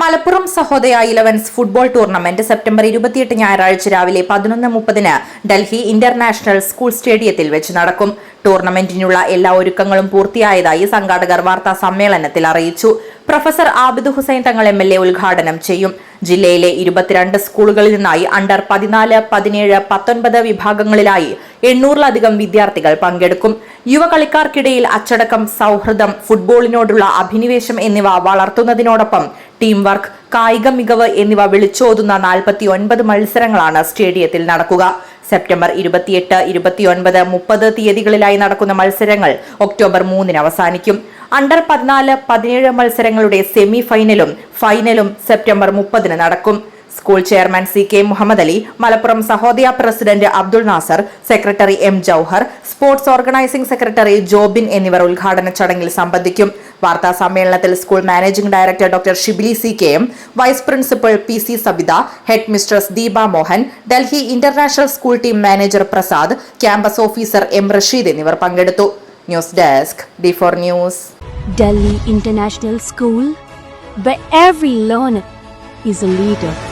Malappuram Sahodaya elevens football tournament September ഇരുപത്തിയെട്ട് ഞായറാഴ്ച രാവിലെ പതിനൊന്ന് മുപ്പതിന് ഡൽഹി ഇന്റർനാഷണൽ സ്കൂൾ സ്റ്റേഡിയത്തിൽ വെച്ച് നടക്കും. ടൂർണമെന്റിനുള്ള എല്ലാ ഒരുക്കങ്ങളും പൂർത്തിയായതായി സംഘാടകർ വാർത്താ സമ്മേളനത്തിൽ അറിയിച്ചു. Professor Abid Hussain Thangal M L A ഉദ്ഘാടനം ചെയ്യും. ജില്ലയിലെ ഇരുപത്തിരണ്ട് സ്കൂളുകളിൽ നിന്നായി അണ്ടർ പതിനാല് പതിനേഴ് പത്തൊൻപത് വിഭാഗങ്ങളിലായി എണ്ണൂറിലധികം വിദ്യാർത്ഥികൾ പങ്കെടുക്കും. യുവ കളിക്കാർക്കിടയിൽ അച്ചടക്കം സൗഹൃദം ഫുട്ബോളിനോടുള്ള അഭിനിവേശം എന്നിവ വളർത്തുന്നതിനോടൊപ്പം ടീം വർക്ക് കായിക മികവ് എന്നിവ വിളിച്ചോതുന്ന നാൽപ്പത്തി ഒൻപത് മത്സരങ്ങളാണ് സ്റ്റേഡിയത്തിൽ നടക്കുക. സെപ്റ്റംബർ ഇരുപത്തിയെട്ട് ഇരുപത്തിയൊൻപത് മുപ്പത് തീയതികളിലായി നടക്കുന്ന മത്സരങ്ങൾ ഒക്ടോബർ മൂന്നിന് അവസാനിക്കും. അണ്ടർ പതിനാല് പതിനേഴ് മത്സരങ്ങളുടെ സെമി ഫൈനലും ഫൈനലും സെപ്റ്റംബർ മുപ്പതിന് നടക്കും. School chairman C K Muhammad Ali Malappuram Sahodaya president Abdul Nasar secretary M Jouhar sports organising secretary Jobin എന്നിവർ ഉദ്ഘാടന ചടങ്ങിൽ സംബന്ധിക്കും. വാർത്താ സമ്മേളനത്തിൽ school managing director doctor Shibili C K M vice principal P C Sabitha head mistress Deepa Mohan Delhi international school team manager Prasad campus officer M Rasheed എന്നിവർ പങ്കെടുത്തു. News desk D four news. Delhi international school is a leader.